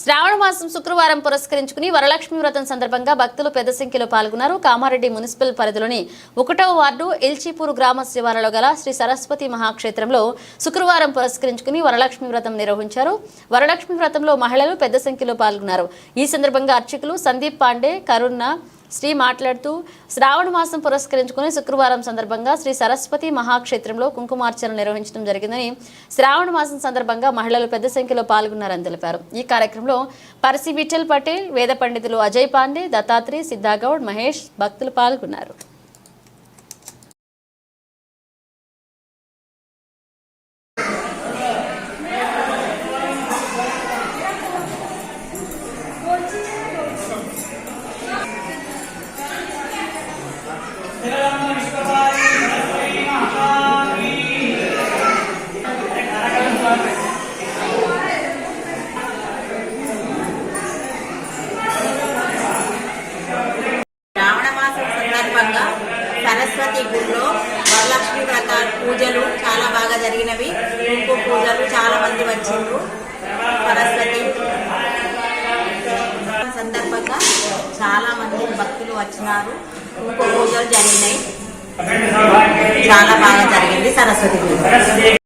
శ్రావణ మాసం శుక్రవారం పురస్కరించుకుని వరలక్ష్మి వ్రతం సందర్భంగా భక్తులు పెద్ద సంఖ్యలో పాల్గొన్నారు. కామారెడ్డి మున్సిపల్ పరిధిలోని ఒకటవ వార్డు ఎల్చీపూర్ గ్రామ శివారులో గల శ్రీ సరస్వతి మహాక్షేత్రంలో శుక్రవారం పురస్కరించుకుని వరలక్ష్మి వ్రతం నిర్వహించారు. వరలక్ష్మి వ్రతంలో మహిళలు పెద్ద సంఖ్యలో పాల్గొన్నారు. ఈ సందర్భంగా అర్చకులు సందీప్ పాండే కరుణ శ్రీ మాట్లాడుతూ శ్రావణ మాసం పురస్కరించుకుని శుక్రవారం సందర్భంగా శ్రీ సరస్వతి మహాక్షేత్రంలో కుంకుమార్చన నిర్వహించడం జరిగిందని శ్రావణ మాసం సందర్భంగా మహిళలు పెద్ద సంఖ్యలో పాల్గొన్నారని తెలిపారు. ఈ కార్యక్రమంలో పరసి విఠల్ పటేల్ వేద పండితులు అజయ్ పాండే దత్తాత్రి సిద్ధాగౌడ్ మహేష్ భక్తులు పాల్గొన్నారు. జరిగినాయి చాలా బాగా జరిగింది. సరస్వతి పూజ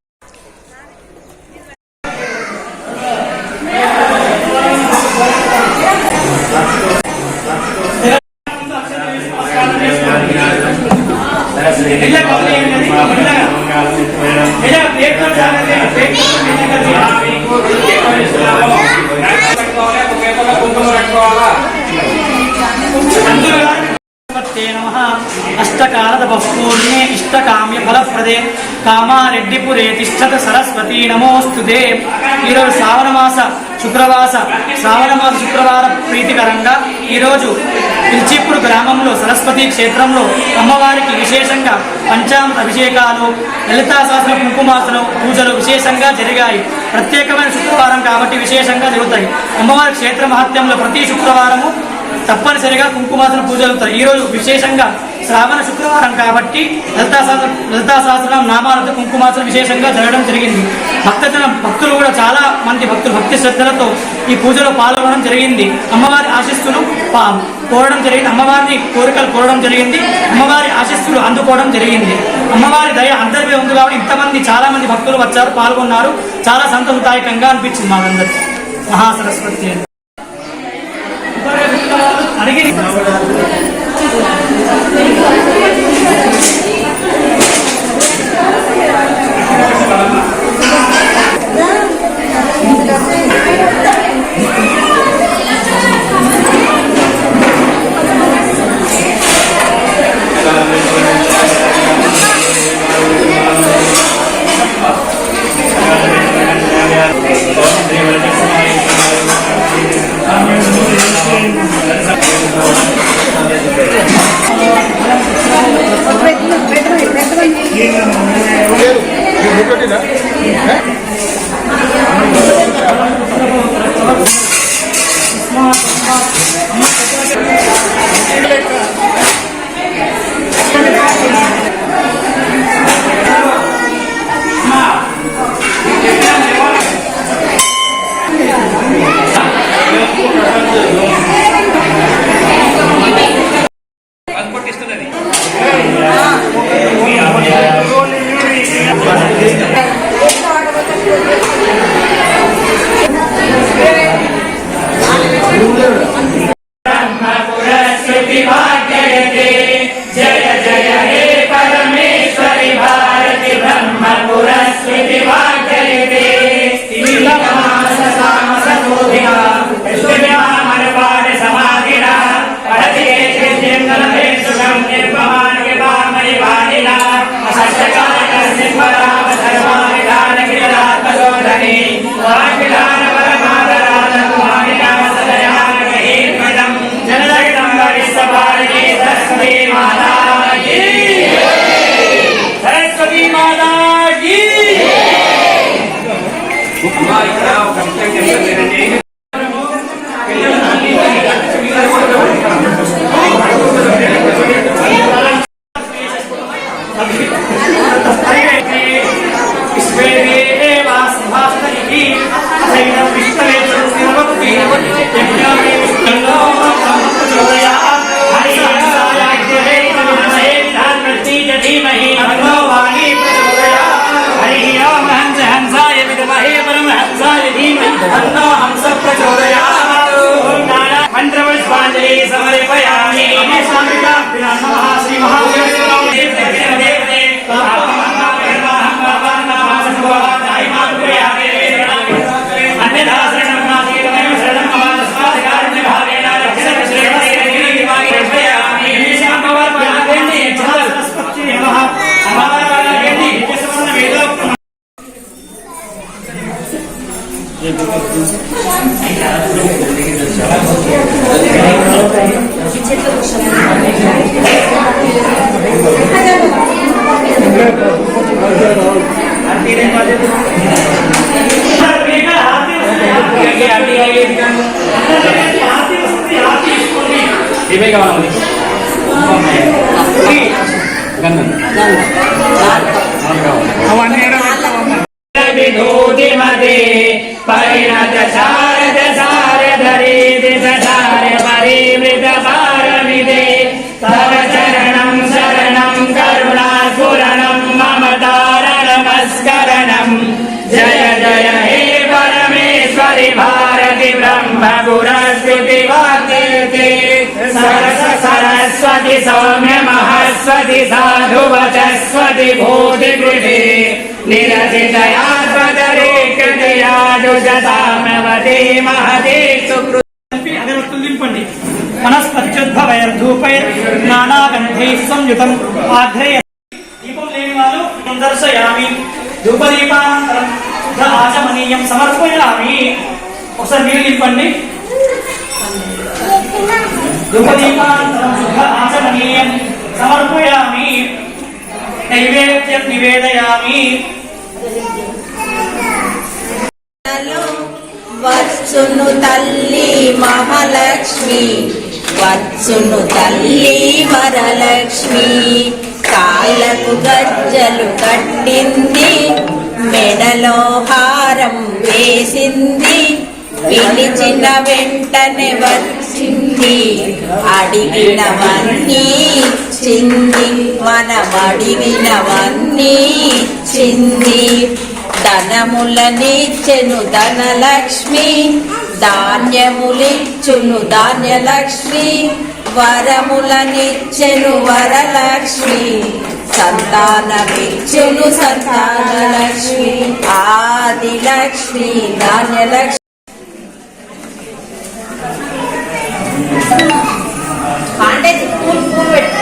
నమస్తే అష్టకాలద బహుపూర్ణే ఇష్టకామ్య ఫలప్రదే కామారెడ్డిపురే తిష్టత సరస్వతి నమోస్తుదే ఈరోజు శ్రావణమాస శుక్రవాస. శ్రావణమాస శుక్రవార ప్రీతికరంగా ఈరోజు పిల్చిప్పుడు గ్రామంలో సరస్వతి క్షేత్రంలో అమ్మవారికి విశేషంగా పంచామృత అభిషేకాలు లలితా శాస్త్ర పూజలు విశేషంగా జరిగాయి. ప్రత్యేకమైన శుక్రవారం కాబట్టి విశేషంగా జరుగుతాయి. అమ్మవారి క్షేత్ర మహత్యంలో ప్రతి శుక్రవారము తప్పనిసరిగా కుంకుమాసన పూజలు అవుతాయి. ఈ విశేషంగా శ్రావణ శుక్రవారం కాబట్టి లలితా సహస్ర లలితా సహస్రనామ నామాలతో కుంకుమాసన విశేషంగా జరగడం జరిగింది. భక్తజన భక్తులు కూడా చాలా మంది భక్తులు భక్తి శ్రద్ధలతో ఈ పూజలో పాల్గొనడం జరిగింది. అమ్మవారి ఆశిస్తులు కోరడం జరిగింది. అమ్మవారిని కోరికలు కోరడం జరిగింది. అమ్మవారి ఆశిస్తులు అందుకోవడం జరిగింది. అమ్మవారి దయ అందరిపై ఉంది కాబట్టి ఇంతమంది చాలా మంది భక్తులు వచ్చారు పాల్గొన్నారు. చాలా సంతోషదాయకంగా అనిపించింది మాకందరికీ. మహాసరస్వతి అడిగి అమ్మా ఇక్కడ ఒక విషయం చెప్తాను ఇవే కావాలి గంధం విభూతిమతే పరిణత శారద శారదరే దిశ శార పరిమృత పారమిదే తవ చరణం శరణం కరుణాస్ఫురణం మమ తారణమస్కరణం జయ జయ హే పరమేశ్వరి భారతి బ్రహ్మ గురస్మృతి వాదే సరస సరస్వతి సౌమ్య మహస్వతి సాధు వచస్వతి భూతి గృహే నిరసితయాత్మదరే కృతయాజుజతామవతే మహతే దీపం లేని వాళ్ళు దర్శయామి ధూపదీపానంతరం ఆచమనీయం సమర్పయామి. ఒకసారి మీరు ధూపదీపానంతరం ఆచమనీయం సమర్పయామి. నైవేద్యం నివేదయామి. వచ్చును తల్లి మహాలక్ష్మి వచ్చును తల్లి వరలక్ష్మి. కాళ్ళకు గజ్జలు కట్టింది మెడలో హారం వేసింది. పిలిచిన వెంటనే వచ్చింది అడిగినవన్నీ చింది మనం అడిగినవన్నీ చింది. ధనములనిచ్చెను ధనలక్ష్మి ధాన్యములిచ్చును ధాన్యలక్ష్మి వరములనిచ్చెను వరలక్ష్మి సంతానమిచ్చును సంతానలక్ష్మి ఆదిలక్ష్మి ధాన్యలక్ష్మి. అంటే పూలు పూలు పెట్టు.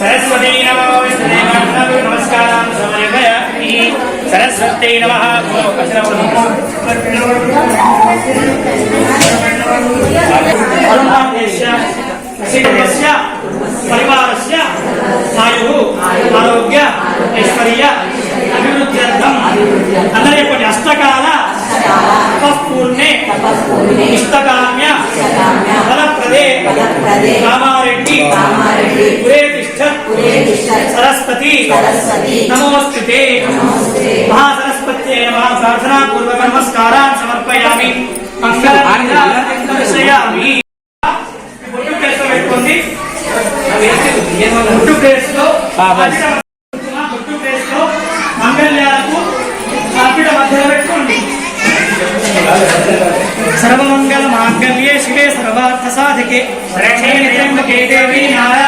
సరస్వతీ నమస్కారం సరస్వతీ నమ. నమోస్తుతే మహాసరస్వత్యై నమః. ప్రార్థనాపూర్వక నమస్కారాన్ సమర్పయామి. మంగళామి బొట్టు ప్లేస్లో పెట్టుకోండి. బొట్టు ప్లేస్లో బొట్టు ప్లేస్లో మంగళ్యాలకు కాపిడ మధ్యలో పెట్టుకోండి. సర్వమంగళ మాంగళ్యే శివే సర్వార్థ సాధకే. దేవి నారాయణీ.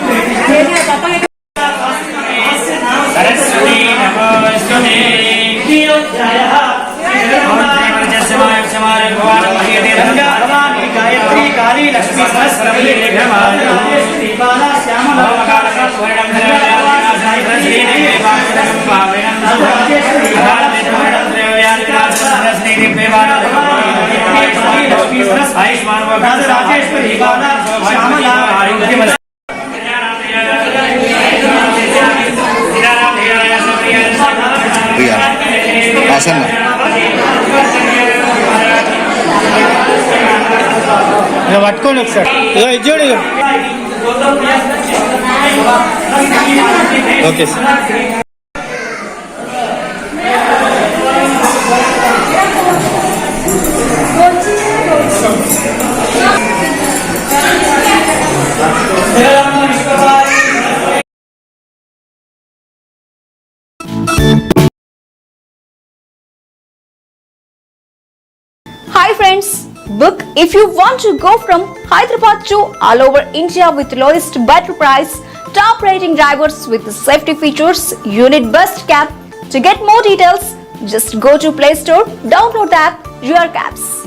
गायत्री काली लक्ष्मी सहस्रवीपाला श्याम आयुष्मान राजेश्वरी बाला పట్టుకోండి ఒకసారి. ఇదో ఇది చూడు okay sir. book if you want to go from Hyderabad to all over India with lowest better price, top rating drivers with safety features, unit best cab. To get more details, just go to Play Store, download the app Your Cabs.